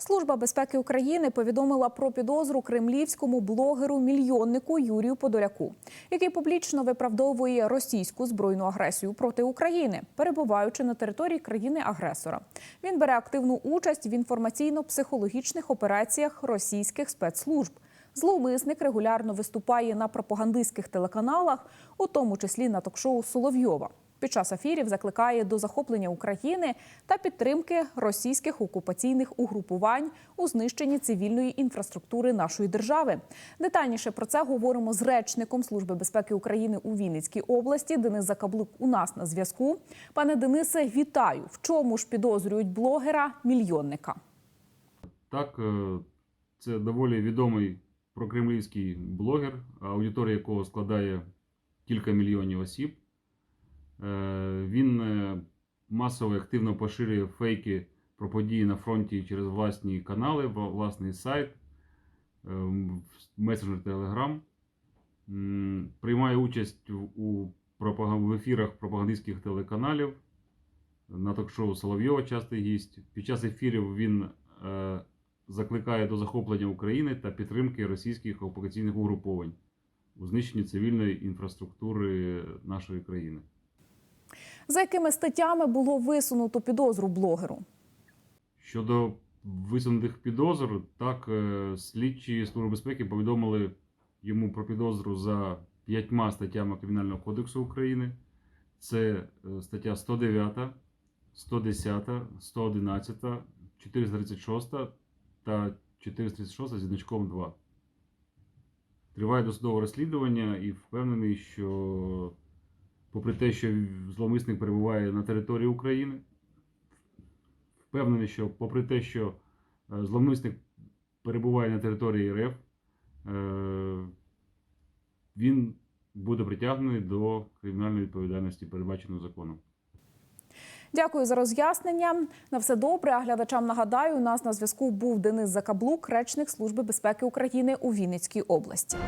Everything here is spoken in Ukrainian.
Служба безпеки України повідомила про підозру кремлівському блогеру-мільйоннику Юрію Подоляку, який публічно виправдовує російську збройну агресію проти України, перебуваючи на території країни-агресора. Він бере активну участь в інформаційно-психологічних операціях російських спецслужб. Зловмисник регулярно виступає на пропагандистських телеканалах, у тому числі на ток-шоу Соловйова. Під час ефірів закликає до захоплення України та підтримки російських окупаційних угрупувань у знищенні цивільної інфраструктури нашої держави. Детальніше про це говоримо з речником Служби безпеки України у Вінницькій області. Денис Закаблук у нас на зв'язку. Пане Денисе, вітаю! В чому ж підозрюють блогера мільйонника? Так, е, це доволі відомий прокремлівський блогер, аудиторія якого складає кілька мільйонів осіб. Е, Він е, масово і активно поширює фейки про події на фронті через власні канали, власний сайт, е, месенджер Telegram. Приймає участь у в ефірах пропагандистських телеканалів. На ток-шоу Соловйова частий гість. Під час ефірів він е, закликає до захоплення України та підтримки російських окупаційних угруповань у знищенні цивільної інфраструктури нашої країни. За якими статтями було висунуто підозру блогеру? Щодо висунутих підозр, так е, слідчі Служби безпеки повідомили йому про підозру за п'ятьма статтями Кримінального кодексу України. Це е, стаття 109, 110, 111, 436 та 436 зі значком 2. Триває досудове розслідування і впевнений, що попри те, що зловмисник перебуває на території України, впевнений, що попри те, що е, зловмисник перебуває на території РФ, е, він буде притягнений до кримінальної відповідальності, передбаченої законом. Дякую за роз'яснення. На все добре. А глядачам нагадаю, у нас на зв'язку був Денис Закаблук, речник Служби безпеки України у Вінницькій області.